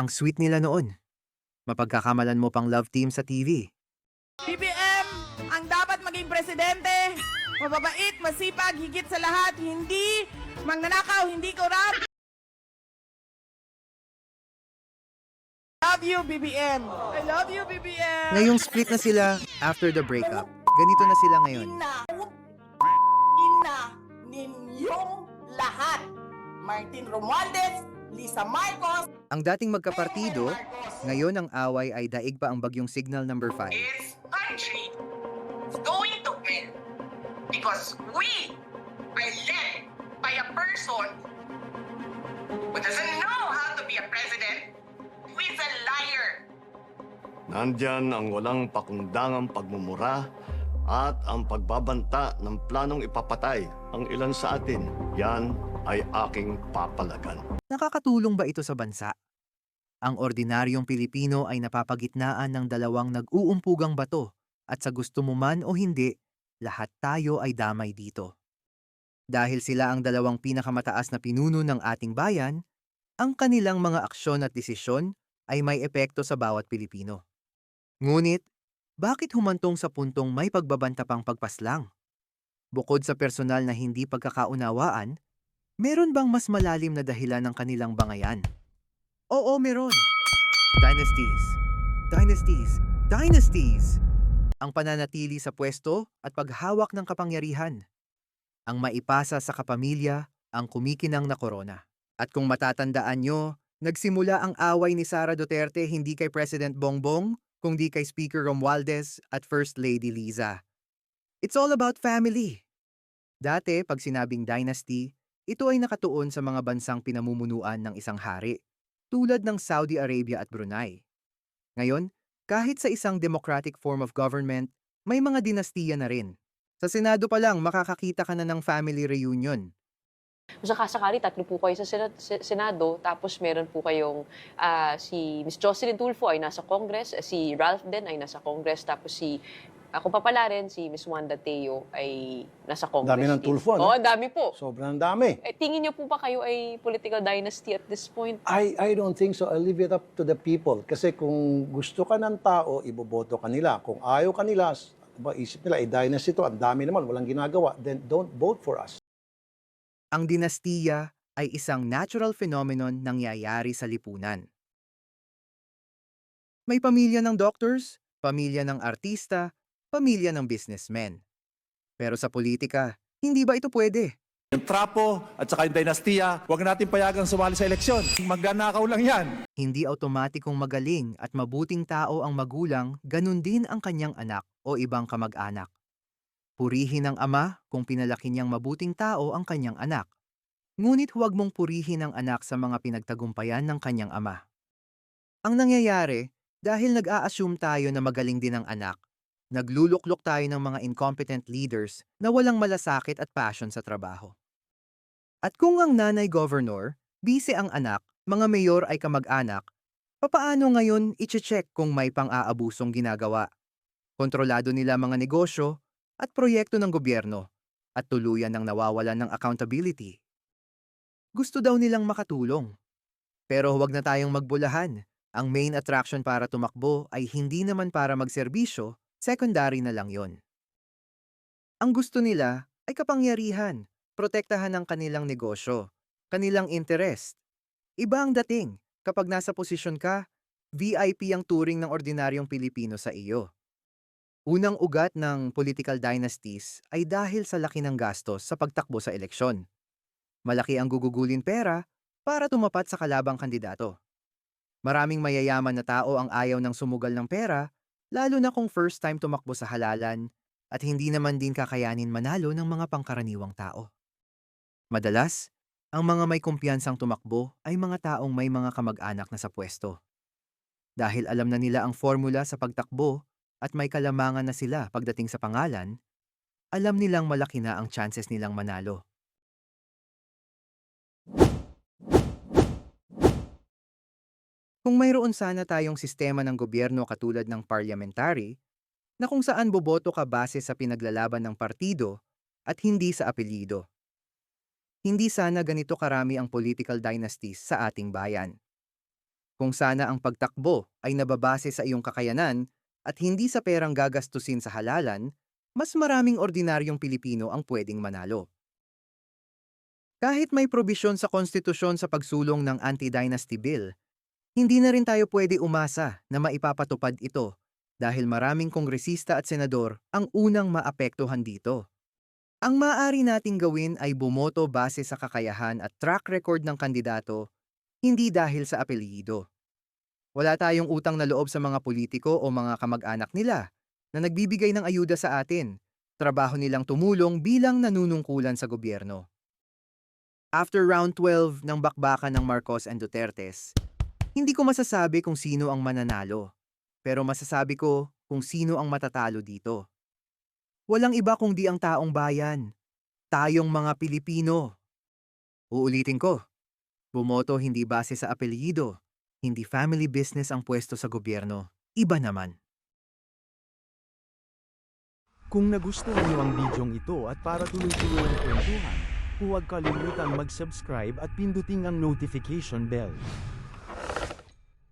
Ang sweet nila noon. Mapagkakamalan mo pang love team sa TV. BBM, ang dapat maging presidente, mababait, masipag, higit sa lahat, hindi magnanakaw, hindi corrupt. Love you, BBM. I love you, BBM. Ngayong split na sila after the breakup. Ganito na sila ngayon. Ina, ina ninyong lahat. Martin Romualdez, Lisa Marcos, Ang dating magkapartido, ngayon ang away ay daig pa ang bagyong signal number 5. This country is going to win because we are led by a person who doesn't know how to be a president, who is a liar. Nandyan ang walang pakundangang pagmumura at ang pagbabanta ng planong ipapatay ang ilan sa atin. Yan ay aking papalagan. Nakakatulong ba ito sa bansa? Ang ordinaryong Pilipino ay napapagitnaan ng dalawang nag-uumpugang bato at sa gusto mo man o hindi, lahat tayo ay damay dito. Dahil sila ang dalawang pinakamataas na pinuno ng ating bayan, ang kanilang mga aksyon at desisyon ay may epekto sa bawat Pilipino. Ngunit, bakit humantong sa puntong may pagbabanta pang pagpaslang? Bukod sa personal na hindi pagkakaunawaan, Meron bang mas malalim na dahilan ng kanilang bangayan? Oo, meron. Dynasties. Dynasties. Dynasties! Ang pananatili sa pwesto at paghawak ng kapangyarihan. Ang maipasa sa kapamilya ang kumikinang na korona. At kung matatandaan nyo, nagsimula ang away ni Sara Duterte hindi kay President Bongbong, kundi kay Speaker Romualdez at First Lady Liza. It's all about family. Dati, pag sinabing dynasty, ito ay nakatuon sa mga bansang pinamumunuan ng isang hari, tulad ng Saudi Arabia at Brunei. Ngayon, kahit sa isang democratic form of government, may mga dinastiya na rin. Sa Senado pa lang, makakakita ka na ng family reunion. Kung sakasakali, tatlo po kayo sa Sena- se- Senado, tapos meron po kayong ah, si Miss Jocelyn Tulfo ay nasa Congress, si Ralph din ay nasa Congress, tapos si ako pa pala rin, si Miss Wanda Teo ay nasa Congress. Dami ng. Tulfo, ano? Oo, dami po. Sobrang dami. Eh, tingin niyo po ba kayo ay political dynasty at this point? I, I don't think so. I leave it up to the people. Kasi kung gusto ka ng tao, iboboto ka nila. Kung ayaw ka nila, s- ba, isip nila, eh, dynasty to, ang dami naman, walang ginagawa, then don't vote for us. Ang dinastiya ay isang natural phenomenon nangyayari sa lipunan. May pamilya ng doctors, pamilya ng artista, pamilya ng businessmen. Pero sa politika, hindi ba ito pwede? Yung trapo at saka yung dinastiya, huwag natin payagang sumali sa eleksyon. Magnanakaw lang yan. Hindi automatikong magaling at mabuting tao ang magulang, ganun din ang kanyang anak o ibang kamag-anak. Purihin ng ama kung pinalaki niyang mabuting tao ang kanyang anak. Ngunit huwag mong purihin ang anak sa mga pinagtagumpayan ng kanyang ama. Ang nangyayari, dahil nag-a-assume tayo na magaling din ang anak, nagluluklok tayo ng mga incompetent leaders na walang malasakit at passion sa trabaho. At kung ang nanay governor, busy ang anak, mga mayor ay kamag-anak, papaano ngayon iche-check kung may pang-aabusong ginagawa? Kontrolado nila mga negosyo at proyekto ng gobyerno at tuluyan ng nawawalan ng accountability. Gusto daw nilang makatulong. Pero huwag na tayong magbulahan. Ang main attraction para tumakbo ay hindi naman para magserbisyo, secondary na lang yon. Ang gusto nila ay kapangyarihan, protektahan ang kanilang negosyo, kanilang interest. Iba ang dating kapag nasa posisyon ka, VIP ang turing ng ordinaryong Pilipino sa iyo. Unang ugat ng political dynasties ay dahil sa laki ng gastos sa pagtakbo sa eleksyon. Malaki ang gugugulin pera para tumapat sa kalabang kandidato. Maraming mayayaman na tao ang ayaw ng sumugal ng pera, lalo na kung first time tumakbo sa halalan at hindi naman din kakayanin manalo ng mga pangkaraniwang tao. Madalas, ang mga may kumpiyansang tumakbo ay mga taong may mga kamag-anak na sa pwesto. Dahil alam na nila ang formula sa pagtakbo at may kalamangan na sila pagdating sa pangalan, alam nilang malaki na ang chances nilang manalo. Kung mayroon sana tayong sistema ng gobyerno katulad ng parliamentary, na kung saan boboto ka base sa pinaglalaban ng partido at hindi sa apelyido. Hindi sana ganito karami ang political dynasties sa ating bayan. Kung sana ang pagtakbo ay nababase sa iyong kakayanan at hindi sa perang gagastusin sa halalan, mas maraming ordinaryong Pilipino ang pwedeng manalo. Kahit may probisyon sa konstitusyon sa pagsulong ng anti-dynasty bill, hindi na rin tayo pwede umasa na maipapatupad ito dahil maraming kongresista at senador ang unang maapektuhan dito. Ang maaari nating gawin ay bumoto base sa kakayahan at track record ng kandidato, hindi dahil sa apelyido. Wala tayong utang na loob sa mga politiko o mga kamag-anak nila na nagbibigay ng ayuda sa atin. Trabaho nilang tumulong bilang nanunungkulan sa gobyerno. After round 12 ng bakbakan ng Marcos and Dutertes, hindi ko masasabi kung sino ang mananalo, pero masasabi ko kung sino ang matatalo dito. Walang iba kundi ang taong bayan, tayong mga Pilipino. Uulitin ko, bumoto hindi base sa apelyido, hindi family business ang pwesto sa gobyerno, iba naman. Kung nagustuhan niyo ang bidyong ito at para tuloy-tuloy ang kwentuhan, huwag kalimutang mag-subscribe at pindutin ang notification bell.